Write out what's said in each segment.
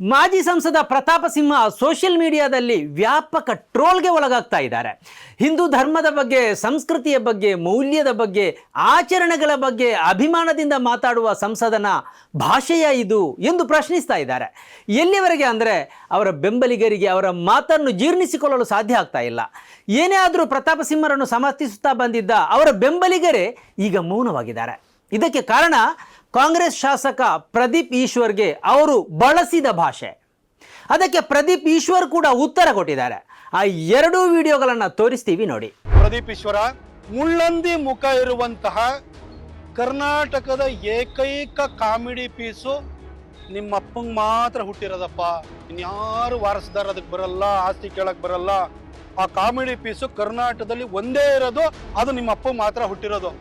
ಮಾಜಿ ಸಂಸದ ಪ್ರತಾಪ ಸಿಂಹ ಸೋಷಿಯಲ್ ಮೀಡಿಯಾದಲ್ಲಿ ವ್ಯಾಪಕ ಟ್ರೋಲ್ಗೆ ಒಳಗಾಗ್ತಾ ಇದ್ದಾರೆ. ಹಿಂದೂ ಧರ್ಮದ ಬಗ್ಗೆ, ಸಂಸ್ಕೃತಿಯ ಬಗ್ಗೆ, ಮೌಲ್ಯದ ಬಗ್ಗೆ, ಆಚರಣೆಗಳ ಬಗ್ಗೆ, ಅಭಿಮಾನದಿಂದ ಮಾತಾಡುವ ಸಂಸದನ ಭಾಷೆಯ ಇದು ಎಂದು ಪ್ರಶ್ನಿಸ್ತಾ ಇದ್ದಾರೆ. ಎಲ್ಲಿವರೆಗೆ ಅಂದರೆ ಅವರ ಬೆಂಬಲಿಗರಿಗೆ, ಅವರ ಮಾತನ್ನು ಜೀರ್ಣಿಸಿಕೊಳ್ಳಲು ಸಾಧ್ಯ ಆಗ್ತಾ ಇಲ್ಲ. ಏನೇ ಆದರೂ ಪ್ರತಾಪ ಸಿಂಹರನ್ನು ಸಮರ್ಥಿಸುತ್ತಾ ಬಂದಿದ್ದ ಅವರ ಬೆಂಬಲಿಗರೇ ಈಗ ಮೌನವಾಗಿದ್ದಾರೆ. ಇದಕ್ಕೆ ಕಾರಣ ಕಾಂಗ್ರೆಸ್ ಶಾಸಕ ಪ್ರದೀಪ್ ಈಶ್ವರ್ಗೆ ಅವರು ಬಳಸಿದ ಭಾಷೆ. ಅದಕ್ಕೆ ಪ್ರದೀಪ್ ಈಶ್ವರ್ ಕೂಡ ಉತ್ತರ ಕೊಟ್ಟಿದ್ದಾರೆ. ಆ ಎರಡೂ ವಿಡಿಯೋಗಳನ್ನು ತೋರಿಸ್ತೀವಿ ನೋಡಿ. ಪ್ರದೀಪ್ ಈಶ್ವರ, ಮುಳ್ಳಂದಿ ಮುಖ ಇರುವಂತಹ ಕರ್ನಾಟಕದ ಏಕೈಕ ಕಾಮಿಡಿ ಪೀಸು ನಿಮ್ಮ ಅಪ್ಪಂಗೆ ಮಾತ್ರ ಹುಟ್ಟಿರೋದಪ್ಪ. ಇನ್ಯಾರು ವಾರಸ್ದಾರ ಅದಕ್ಕೆ ಬರಲ್ಲ, ಆಸ್ತಿ ಕೇಳಕ್ ಬರಲ್ಲ. ಆ ಕಾಮಿಡಿ ಪೀಸು ಕರ್ನಾಟಕದಲ್ಲಿ ಒಂದೇ ಇರೋದು, ಅದು ನಿಮ್ಮ ಅಪ್ಪ ಮಾತ್ರ ಹುಟ್ಟಿರೋದು.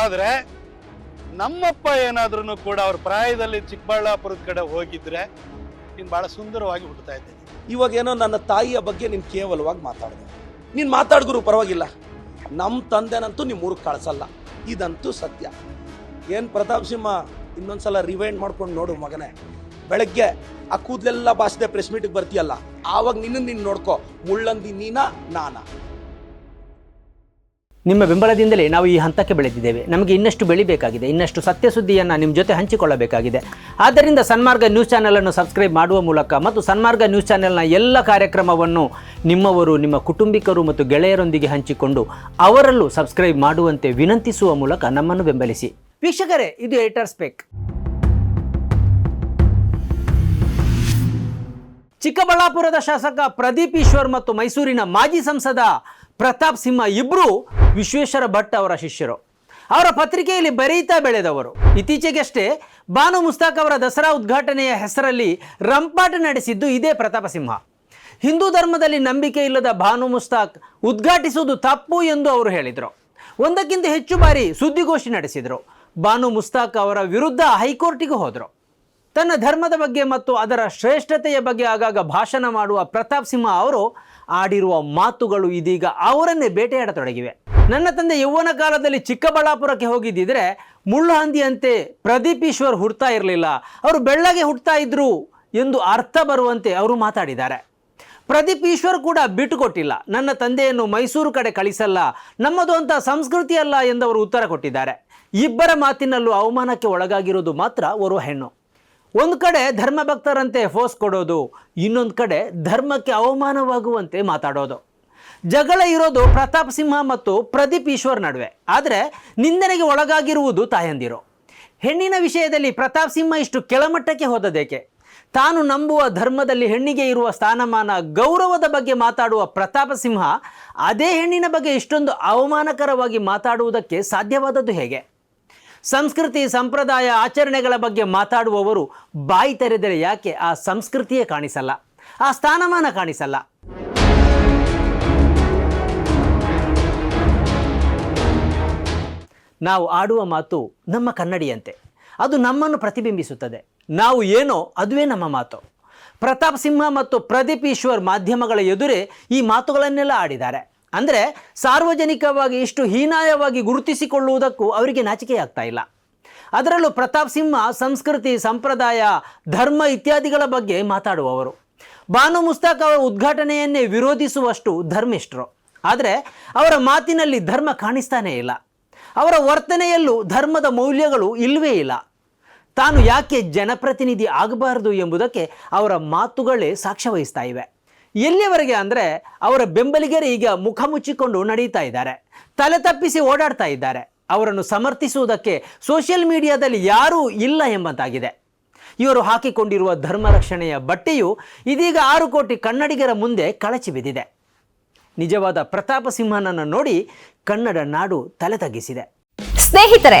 ಆದ್ರೆ ನಮ್ಮಪ್ಪ ಏನಾದ್ರೂ ಕೂಡ ಅವ್ರ ಪ್ರಾಯದಲ್ಲಿ ಚಿಕ್ಕಬಳ್ಳಾಪುರದ ಕಡೆ ಹೋಗಿದ್ರೆ ನೀನು ಬಹಳ ಸುಂದರವಾಗಿ ಹುಟ್ಟುತ್ತಾ ಇದ್ದೆ ಇವಾಗೇನೋ ನನ್ನ ತಾಯಿಯ ಬಗ್ಗೆ ನೀನು ಕೇವಲವಾಗಿ ಮಾತಾಡಿದೆ. ನೀನು ಮಾತಾಡ್ಗುರು ಪರವಾಗಿಲ್ಲ. ನಮ್ಮ ತಂದೆನಂತೂ ನಿಮ್ಮ ಊರಿಗೆ ಕಳ್ಸಲ್ಲ. ಇದಂತೂ ಸತ್ಯ. ಏನು ಪ್ರತಾಪ್ ಸಿಂಹ ಇನ್ನೊಂದ್ಸಲ ರಿವೈಂಡ್ ಮಾಡ್ಕೊಂಡು ನೋಡು ಮಗನೇ. ಬೆಳಗ್ಗೆ ಆ ಕೂದಲೆಲ್ಲ ಬಾಸದೆ ಪ್ರೆಸ್ ಮೀಟಿಗೆ ಬರ್ತೀಯಲ್ಲ, ಆವಾಗ ನಿನ್ನ ನೀನು ನೋಡ್ಕೋ. ಮುಳ್ಳಂದಿ ನೀನಾ, ನಾನಾ. ನಿಮ್ಮ ಬೆಂಬಲದಿಂದಲೇ ನಾವು ಈ ಹಂತಕ್ಕೆ ಬೆಳೆದಿದ್ದೇವೆ. ನಮಗೆ ಇನ್ನಷ್ಟು ಬೆಳಿಬೇಕಾಗಿದೆ. ಇನ್ನಷ್ಟು ಸತ್ಯ ಸುದ್ದಿಯನ್ನು ನಿಮ್ಮ ಜೊತೆ ಹಂಚಿಕೊಳ್ಳಬೇಕಾಗಿದೆ. ಆದ್ದರಿಂದ ಸನ್ಮಾರ್ಗ ನ್ಯೂಸ್ ಚಾನೆಲನ್ನು ಸಬ್ಸ್ಕ್ರೈಬ್ ಮಾಡುವ ಮೂಲಕ ಮತ್ತು ಸನ್ಮಾರ್ಗ ನ್ಯೂಸ್ ಚಾನೆಲ್ನ ಎಲ್ಲ ಕಾರ್ಯಕ್ರಮವನ್ನು ನಿಮ್ಮವರು, ನಿಮ್ಮ ಕುಟುಂಬಿಕರು ಮತ್ತು ಗೆಳೆಯರೊಂದಿಗೆ ಹಂಚಿಕೊಂಡು ಅವರಲ್ಲೂ ಸಬ್ಸ್ಕ್ರೈಬ್ ಮಾಡುವಂತೆ ವಿನಂತಿಸುವ ಮೂಲಕ ನಮ್ಮನ್ನು ಬೆಂಬಲಿಸಿ. ವೀಕ್ಷಕರೇ, ಇದು ಏಟರ್ ಸ್ಪೆಕ್ ಚಿಕ್ಕಬಳ್ಳಾಪುರದ ಶಾಸಕ ಪ್ರದೀಪ್ ಈಶ್ವರ್ ಮತ್ತು ಮೈಸೂರಿನ ಮಾಜಿ ಸಂಸದ ಪ್ರತಾಪ್ ಸಿಂಹ ಇಬ್ಬರು ವಿಶ್ವೇಶ್ವರ ಭಟ್ ಅವರ ಶಿಷ್ಯರು. ಅವರ ಪತ್ರಿಕೆಯಲ್ಲಿ ಬರೀತಾ ಬೆಳೆದವರು. ಇತ್ತೀಚೆಗಷ್ಟೇ ಬಾನು ಮುಸ್ತಾಕ್ ಅವರ ದಸರಾ ಉದ್ಘಾಟನೆಯ ಹೆಸರಲ್ಲಿ ರಂಪಾಟ ನಡೆಸಿದ್ದು ಇದೇ ಪ್ರತಾಪ ಸಿಂಹ. ಹಿಂದೂ ಧರ್ಮದಲ್ಲಿ ನಂಬಿಕೆ ಇಲ್ಲದ ಭಾನು ಮುಸ್ತಾಕ್ ಉದ್ಘಾಟಿಸುವುದು ತಪ್ಪು ಎಂದು ಅವರು ಹೇಳಿದರು. ಒಂದಕ್ಕಿಂತ ಹೆಚ್ಚು ಬಾರಿ ಸುದ್ದಿಗೋಷ್ಠಿ ನಡೆಸಿದರು. ಬಾನು ಮುಸ್ತಾಕ್ ಅವರ ವಿರುದ್ಧ ಹೈಕೋರ್ಟಿಗೂ ಹೋದರು. ತನ್ನ ಧರ್ಮದ ಬಗ್ಗೆ ಮತ್ತು ಅದರ ಶ್ರೇಷ್ಠತೆಯ ಬಗ್ಗೆ ಆಗಾಗ ಭಾಷಣ ಮಾಡುವ ಪ್ರತಾಪ್ ಸಿಂಹ ಅವರು ಆಡಿರುವ ಮಾತುಗಳು ಇದೀಗ ಅವರನ್ನೇ ಬೇಟೆಯಾಡತೊಡಗಿವೆ. ನನ್ನ ತಂದೆ ಯೌವನ ಕಾಲದಲ್ಲಿ ಚಿಕ್ಕಬಳ್ಳಾಪುರಕ್ಕೆ ಹೋಗಿದ್ದಿದ್ರೆ ಮುಳ್ಳು ಹಂದಿಯಂತೆ ಪ್ರದೀಪ್ ಈಶ್ವರ್ ಹುಡ್ತಾ ಇರಲಿಲ್ಲ. ಅವರು ಬೆಳ್ಳಗೆ ಹುಡ್ತಾ ಇದ್ರು ಎಂದು ಅರ್ಥ ಬರುವಂತೆ ಅವರು ಮಾತಾಡಿದ್ದಾರೆ. ಪ್ರದೀಪ್ ಈಶ್ವರ್ ಕೂಡ ಬಿಟ್ಟುಕೊಟ್ಟಿಲ್ಲ. ನನ್ನ ತಂದೆಯನ್ನು ಮೈಸೂರು ಕಡೆ ಕಳಿಸಲ್ಲ, ನಮ್ಮದು ಅಂತ ಸಂಸ್ಕೃತಿ ಅಲ್ಲ ಅವರು ಉತ್ತರ ಕೊಟ್ಟಿದ್ದಾರೆ. ಇಬ್ಬರ ಮಾತಿನಲ್ಲೂ ಅವಮಾನಕ್ಕೆ ಒಳಗಾಗಿರೋದು ಮಾತ್ರ ಓರ್ವ ಹೆಣ್ಣು. ಒಂದು ಕಡೆ ಧರ್ಮ ಭಕ್ತರಂತೆ ಫೋರ್ಸ್ ಕೊಡೋದು, ಇನ್ನೊಂದು ಕಡೆ ಧರ್ಮಕ್ಕೆ ಅವಮಾನವಾಗುವಂತೆ ಮಾತಾಡೋದು. ಜಗಳ ಇರೋದು ಪ್ರತಾಪ್ ಸಿಂಹ ಮತ್ತು ಪ್ರದೀಪ್ ಈಶ್ವರ್ ನಡುವೆ. ಆದರೆ ನಿಂದನೆಗೆ ಒಳಗಾಗಿರುವುದು ತಾಯಂದಿರು. ಹೆಣ್ಣಿನ ವಿಷಯದಲ್ಲಿ ಪ್ರತಾಪ್ ಸಿಂಹ ಇಷ್ಟು ಕೆಳಮಟ್ಟಕ್ಕೆ ಹೋದದೇಕೆ ತಾನು ನಂಬುವ ಧರ್ಮದಲ್ಲಿ ಹೆಣ್ಣಿಗೆ ಇರುವ ಸ್ಥಾನಮಾನ, ಗೌರವದ ಬಗ್ಗೆ ಮಾತಾಡುವ ಪ್ರತಾಪ ಸಿಂಹ, ಅದೇ ಹೆಣ್ಣಿನ ಬಗ್ಗೆ ಇಷ್ಟೊಂದು ಅವಮಾನಕರವಾಗಿ ಮಾತಾಡುವುದಕ್ಕೆ ಸಾಧ್ಯವಾದದ್ದು ಹೇಗೆ? ಸಂಸ್ಕೃತಿ ಸಂಪ್ರದಾಯ ಆಚರಣೆಗಳ ಬಗ್ಗೆ ಮಾತಾಡುವವರು ಬಾಯಿ ತೆರೆದರೆ ಯಾಕೆ ಆ ಸಂಸ್ಕೃತಿಯೇ ಕಾಣಿಸಲ್ಲ? ಆ ಸ್ಥಾನಮಾನ ಕಾಣಿಸಲ್ಲ? ನಾವು ಆಡುವ ಮಾತು ನಮ್ಮ ಕನ್ನಡಿಯಂತೆ. ಅದು ನಮ್ಮನ್ನು ಪ್ರತಿಬಿಂಬಿಸುತ್ತದೆ. ನಾವು ಏನೋ ಅದುವೇ ನಮ್ಮ ಮಾತು. ಪ್ರತಾಪ್ ಸಿಂಹ ಮತ್ತು ಪ್ರದೀಪ್ ಈಶ್ವರ್ ಮಾಧ್ಯಮಗಳ ಎದುರೇ ಈ ಮಾತುಗಳನ್ನೆಲ್ಲ ಆಡಿದ್ದಾರೆ. ಅಂದರೆ ಸಾರ್ವಜನಿಕವಾಗಿ ಇಷ್ಟು ಹೀನಾಯವಾಗಿ ಗುರುತಿಸಿಕೊಳ್ಳುವುದಕ್ಕೂ ಅವರಿಗೆ ನಾಚಿಕೆಯಾಗ್ತಾ ಇಲ್ಲ. ಅದರಲ್ಲೂ ಪ್ರತಾಪ್ ಸಿಂಹ ಸಂಸ್ಕೃತಿ, ಸಂಪ್ರದಾಯ, ಧರ್ಮ ಇತ್ಯಾದಿಗಳ ಬಗ್ಗೆ ಮಾತಾಡುವವರು. ಬಾನು ಮುಸ್ತಾಕ್ ಅವರ ಉದ್ಘಾಟನೆಯನ್ನೇ ವಿರೋಧಿಸುವಷ್ಟು ಧರ್ಮಿಷ್ಟರು. ಆದರೆ ಅವರ ಮಾತಿನಲ್ಲಿ ಧರ್ಮ ಕಾಣಿಸ್ತಾನೇ ಇಲ್ಲ. ಅವರ ವರ್ತನೆಯಲ್ಲೂ ಧರ್ಮದ ಮೌಲ್ಯಗಳು ಇಲ್ಲವೇ ಇಲ್ಲ. ತಾನು ಯಾಕೆ ಜನಪ್ರತಿನಿಧಿ ಆಗಬಾರದು ಎಂಬುದಕ್ಕೆ ಅವರ ಮಾತುಗಳೇ ಸಾಕ್ಷ್ಯ ವಹಿಸ್ತಾ ಇವೆ. ಎಲ್ಲಿಯವರೆಗೆ ಅಂದರೆ ಅವರ ಬೆಂಬಲಿಗರು ಈಗ ಮುಖ ಮುಚ್ಚಿಕೊಂಡು ನಡೀತಾ ಇದ್ದಾರೆ, ತಲೆ ತಪ್ಪಿಸಿ ಓಡಾಡ್ತಾ ಇದ್ದಾರೆ, ಅವರನ್ನು ಸಮರ್ಥಿಸುವುದಕ್ಕೆ ಸೋಷಿಯಲ್ ಮೀಡಿಯಾದಲ್ಲಿ ಯಾರೂ ಇಲ್ಲ ಎಂಬಂತಾಗಿದೆ. ಇವರು ಹಾಕಿಕೊಂಡಿರುವ ಧರ್ಮ ರಕ್ಷಣೆಯ ಬಟ್ಟೆಯು ಇದೀಗ ಆರು ಕೋಟಿ ಕನ್ನಡಿಗರ ಮುಂದೆ ಕಳಚಿ ಬಿದ್ದಿದೆ. ನಿಜವಾದ ಪ್ರತಾಪ ಸಿಂಹನನ್ನು ನೋಡಿ ಕನ್ನಡ ನಾಡು ತಲೆ ತಗ್ಗಿಸಿದೆ. ಸ್ನೇಹಿತರೆ